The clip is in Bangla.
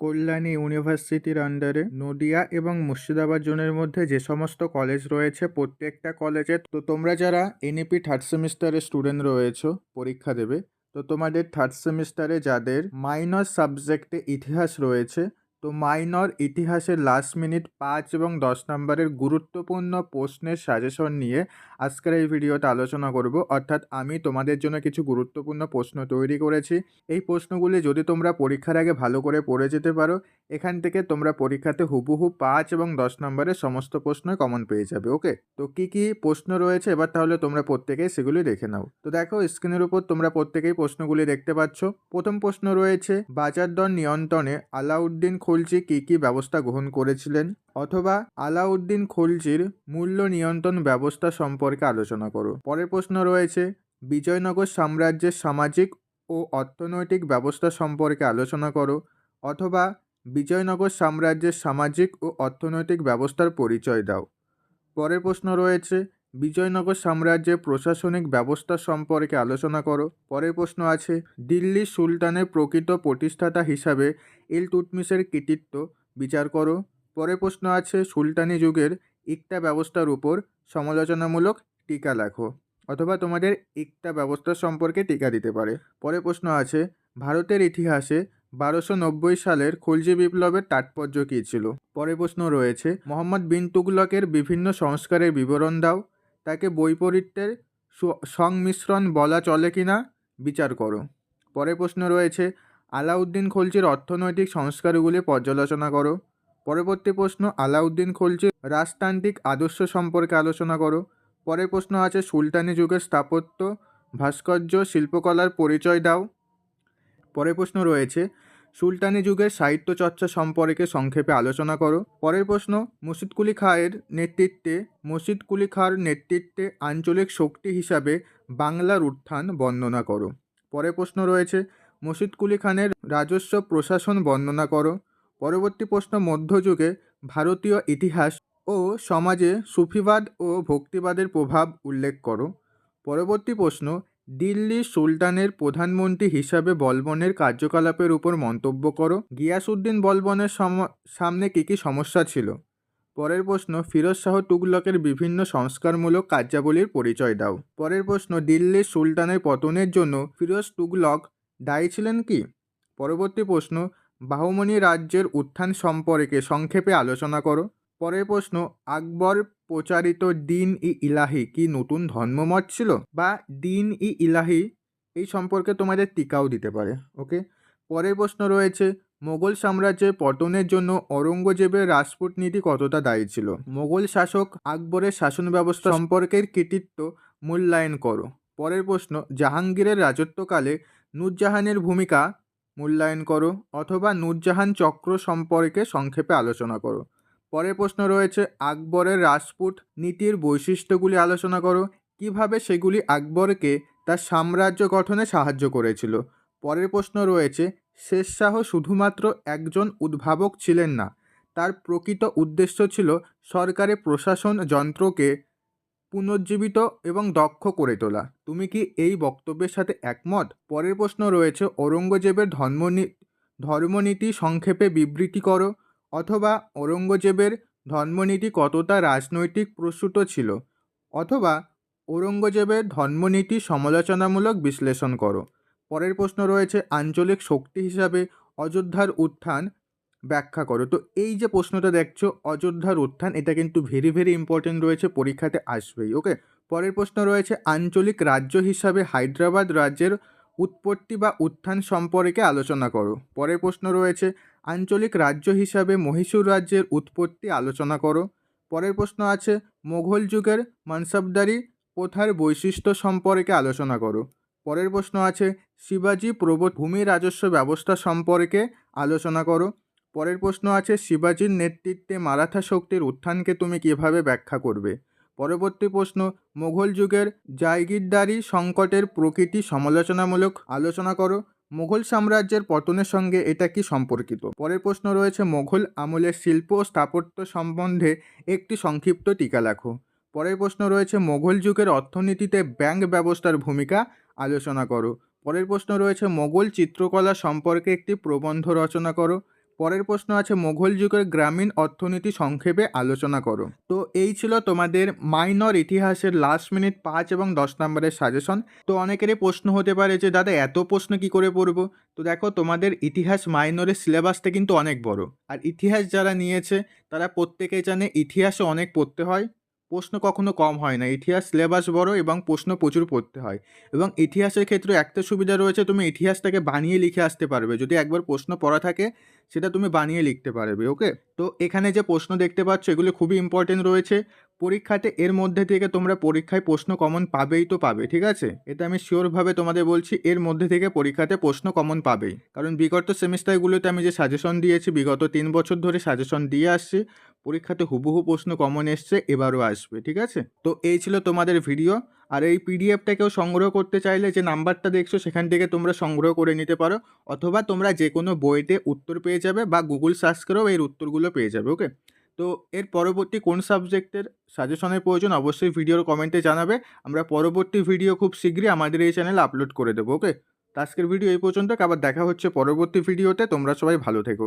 কল্যাণী ইউনিভার্সিটির আন্ডারে নদিয়া এবং মুর্শিদাবাদ জোনের মধ্যে যে সমস্ত কলেজ রয়েছে, প্রত্যেকটা কলেজে তো তোমরা যারা এনএপি থার্ড সেমিস্টারের স্টুডেন্ট রয়েছো, পরীক্ষা দেবে, তো তোমাদের থার্ড সেমিস্টারে যাদের মাইনর সাবজেক্টে ইতিহাস রয়েছে তো মাইনর ইতিহাসের লাস্ট মিনিট পাঁচ এবং দশ নম্বরের গুরুত্বপূর্ণ প্রশ্নের সাজেশন নিয়ে আজকের এই ভিডিওতে আলোচনা করব। অর্থাৎ আমি তোমাদের জন্য কিছু গুরুত্বপূর্ণ প্রশ্ন তৈরি করেছি। এই প্রশ্নগুলি যদি তোমরা পরীক্ষার আগে ভালো করে পড়ে যেতে পারো, এখান থেকে তোমরা পরীক্ষাতে হুবহু পাঁচ এবং দশ নম্বরের সমস্ত প্রশ্নই কমন পেয়ে যাবে ওকে তো কি কি প্রশ্ন রয়েছে, এবার তাহলে তোমরা প্রত্যেকেই সেগুলি দেখে নাও। তো দেখো স্ক্রিনের উপর তোমরা প্রত্যেকেই প্রশ্নগুলি দেখতে পাচ্ছ। প্রথম প্রশ্ন রয়েছে বাজার দর নিয়ন্ত্রণে আলাউদ্দিন খলজি কি কি ব্যবস্থা গ্রহণ করেছিলেন অথবা আলাউদ্দিন খলজির মূল্য নিয়ন্ত্রণ ব্যবস্থা সম্পর্কে আলোচনা করো। পরের প্রশ্ন রয়েছে, বিজয়নগর সাম্রাজ্যের সামাজিক ও অর্থনৈতিক ব্যবস্থা সম্পর্কে আলোচনা করো অথবা বিজয়নগর সাম্রাজ্যের সামাজিক ও অর্থনৈতিক ব্যবস্থার পরিচয় দাও। পরের প্রশ্ন রয়েছে বিজয়নগর সাম্রাজ্যের প্রশাসনিক ব্যবস্থা সম্পর্কে আলোচনা করো। পরের প্রশ্ন আছে দিল্লি সুলতানের প্রকৃত প্রতিষ্ঠাতা হিসাবে ইলতুৎমিশের কৃতিত্ব বিচার করো। পরের প্রশ্ন আছে, সুলতানি যুগের ইকতা ব্যবস্থার উপর সমালোচনামূলক টিকা লেখো অথবা তোমাদের ইকতা ব্যবস্থা সম্পর্কে টিকা দিতে পারে। পরের প্রশ্ন আছে, ভারতের ইতিহাসে বারোশো নব্বই সালের খলজি বিপ্লবের তাৎপর্য কী ছিল? পরের প্রশ্ন রয়েছে, মোহাম্মদ বিন তুগলকের বিভিন্ন সংস্কারের বিবরণ দাও। তাকে বৈপরীত্যের সংমিশ্রণ বলা চলে কি না? বিচার করো। পরের প্রশ্ন রয়েছে, আলাউদ্দিন খলজির অর্থনৈতিক সংস্কারগুলি পর্যালোচনা করো। পরবর্তী প্রশ্ন, আলাউদ্দিন খলজির রাজতান্ত্রিক আদর্শ সম্পর্কে আলোচনা করো। পরের প্রশ্ন আছে, সুলতানি যুগের স্থাপত্য ভাস্কর্য শিল্পকলার পরিচয় দাও। পরের প্রশ্ন রয়েছে সুলতানি যুগের সাহিত্য চর্চা সম্পর্কে সংক্ষেপে আলোচনা করো। পরের প্রশ্ন মুর্শিদ কুলি খাঁয়ের নেতৃত্বে মুর্শিদ কুলি খাঁর নেতৃত্বে আঞ্চলিক শক্তি হিসাবে বাংলার উত্থান বর্ণনা করো। পরের প্রশ্ন রয়েছে মুর্শিদ কুলি খানের রাজস্ব প্রশাসন বর্ণনা করো। পরবর্তী প্রশ্ন, মধ্যযুগে ভারতীয় ইতিহাস ও সমাজে সুফিবাদ ও ভক্তিবাদের প্রভাব উল্লেখ করো। পরবর্তী প্রশ্ন দিল্লি সুলতানের প্রধানমন্ত্রী হিসাবে বলবনের কার্যকলাপের উপর মন্তব্য করো। গিয়াসউদ্দিন বলবনের সামনে কী কী সমস্যা ছিল? পরের প্রশ্ন, ফিরোজ শাহ তুগলকের বিভিন্ন সংস্কারমূলক কার্যাবলীর পরিচয় দাও। পরের প্রশ্ন, দিল্লির সুলতানের পতনের জন্য ফিরোজ তুগলক দায়ী ছিলেন কি? পরবর্তী প্রশ্ন, বাহুমনি রাজ্যের উত্থান সম্পর্কে সংক্ষেপে আলোচনা করো। পরের প্রশ্ন, আকবর প্রচারিত দিন ই ইলাহি কি নতুন ধর্মমত ছিল? বা দিন ই ইলাহি এই সম্পর্কে তোমাদের টিকাও দিতে পারে, ওকে? পরের প্রশ্ন রয়েছে, মোগল সাম্রাজ্যের পতনের জন্য অরঙ্গজেবের রাজপুত নীতি কতটা দায়ী ছিল? মোগল শাসক আকবরের শাসন ব্যবস্থা সম্পর্কের কৃতিত্ব মূল্যায়ন করো। পরের প্রশ্ন, জাহাঙ্গীরের রাজত্বকালে নূরজাহানের ভূমিকা মূল্যায়ন করো অথবা নূরজাহান চক্র সম্পর্কে সংক্ষেপে আলোচনা করো। পরের প্রশ্ন রয়েছে, আকবরের রাজপুত নীতির বৈশিষ্ট্যগুলি আলোচনা করো। কীভাবে সেগুলি আকবরকে তার সাম্রাজ্য গঠনে সাহায্য করেছিল? পরের প্রশ্ন রয়েছে, শেষ শাহ শুধুমাত্র একজন উদ্ভাবক ছিলেন না। তার প্রকৃত উদ্দেশ্য ছিল সরকারের প্রশাসন যন্ত্রকে পুনর্জীবিত এবং দক্ষ করে তোলা। তুমি কি এই বক্তব্যের সাথে একমত? পরের প্রশ্ন রয়েছে, ঔরঙ্গজেবের ধর্মনী, ধর্মনীতি সংক্ষেপে বিবৃতি করো। অথবা ঔরঙ্গজেবের ধর্মনীতি কতটা রাজনৈতিক প্রসূত ছিল? অথবা ঔরঙ্গজেবের ধর্মনীতি সমালোচনামূলক বিশ্লেষণ করো। পরের প্রশ্ন রয়েছে, আঞ্চলিক শক্তি হিসাবে অযোধ্যার উত্থান ব্যাখ্যা করো। তো এই যে প্রশ্নটা দেখছ, অযোধ্যার উত্থান, এটা কিন্তু ভেরি ভেরি ইম্পর্টেন্ট রয়েছে, পরীক্ষাতে আসবেই ওকে পরের প্রশ্ন রয়েছে, আঞ্চলিক রাজ্য হিসাবে হায়দ্রাবাদ রাজ্যের উৎপত্তি বা উত্থান সম্পর্কে আলোচনা করো। পরের প্রশ্ন রয়েছে আঞ্চলিক রাজ্য হিসাবে মহীশূর রাজ্যের উৎপত্তি আলোচনা করো। পরের প্রশ্ন আছে, মোঘল যুগের মানসাবদারি প্রথার বৈশিষ্ট্য সম্পর্কে আলোচনা করো। পরের প্রশ্ন আছে, শিবাজি প্রবত ভূমি রাজস্ব ব্যবস্থা সম্পর্কে আলোচনা করো। পরের প্রশ্ন আছে, শিবাজির নেতৃত্বে মারাঠা শক্তির উত্থানকে তুমি কীভাবে ব্যাখ্যা করবে? পরবর্তী প্রশ্ন, মোঘল যুগের জায়গিরদারি সংকটের প্রকৃতি সমালোচনামূলক আলোচনা করো। মোঘল সাম্রাজ্যের পতনের সঙ্গে এটা কি সম্পর্কিত? পরের প্রশ্ন রয়েছে, মোঘল আমলের শিল্প ও স্থাপত্য সম্বন্ধে একটি সংক্ষিপ্ত টিকা লেখো। পরের প্রশ্ন রয়েছে, মোঘল যুগের অর্থনীতিতে ব্যাংক ব্যবস্থার ভূমিকা আলোচনা করো। পরের প্রশ্ন রয়েছে মোগল চিত্রকলা সম্পর্কে একটি প্রবন্ধ রচনা করো। পরের প্রশ্ন আছে, মোঘল যুগের গ্রামীণ অর্থনীতি সংক্ষেপে আলোচনা করো। তো এই ছিল তোমাদের মাইনর ইতিহাসের লাস্ট মিনিট পাঁচ এবং দশ নম্বরের সাজেশন তো অনেকেরই প্রশ্ন হতে পারে যে, দাদা, এত প্রশ্ন কি করে পড়ব? তো দেখো, তোমাদের ইতিহাস মাইনরের সিলেবাসটা কিন্তু অনেক বড়। আর ইতিহাস যারা নিয়েছে, তারা প্রত্যেকে জানে ইতিহাসে অনেক পড়তে হয়। প্রশ্ন কখনো কম হয় না। ইতিহাস সিলেবাস বড় এবং প্রশ্ন প্রচুর পড়তে হয়। এবং ইতিহাসের ক্ষেত্রে একটা সুবিধা রয়েছে, তুমি ইতিহাসটাকে বানিয়ে লিখে আসতে পারবে। যদি একবার প্রশ্ন পড়া থাকে, সেটা তুমি বানিয়ে লিখতে পারবে ওকে তো এখানে যে প্রশ্ন দেখতে পাচ্ছ, এগুলো খুবই ইম্পর্টেন্ট রয়েছে। পরীক্ষাতে এর মধ্যে থেকে তোমরা পরীক্ষায় প্রশ্ন কমন পাবেই তো পাবে, ঠিক আছে? এটা আমি শিওরভাবে তোমাদের বলছি, এর মধ্যে থেকে পরীক্ষাতে প্রশ্ন কমন পাবেই। কারণ বিগত সেমিস্টারগুলোতে আমি যে সাজেশন দিয়েছি, বিগত তিন বছর ধরে সাজেশন দিয়ে আসছি, পরীক্ষাতে হুবহু প্রশ্ন কমন এসছে, এবারও আসবে, ঠিক আছে? তো এই ছিল তোমাদের ভিডিও আর এই পিডিএফটাকেও সংগ্রহ করতে চাইলে যে নাম্বারটা দেখছ, সেখান থেকে তোমরা সংগ্রহ করে নিতে পারো, অথবা তোমরা যে কোনো বইতে উত্তর পেয়ে যাবে বা গুগল সার্চ করেও এর উত্তরগুলো পেয়ে যাবে ওকে তো এর পরবর্তী কোন সাবজেক্টের সাজেশনের প্রয়োজন অবশ্যই ভিডিওর কমেন্টে জানাবে। আমরা পরবর্তী ভিডিও খুব শীঘ্রই আমাদের এই চ্যানেলে আপলোড করে দেবো ওকে তো আজকের ভিডিও এই পর্যন্ত আবার দেখা হচ্ছে পরবর্তী ভিডিওতে তোমরা সবাই ভালো থেকো।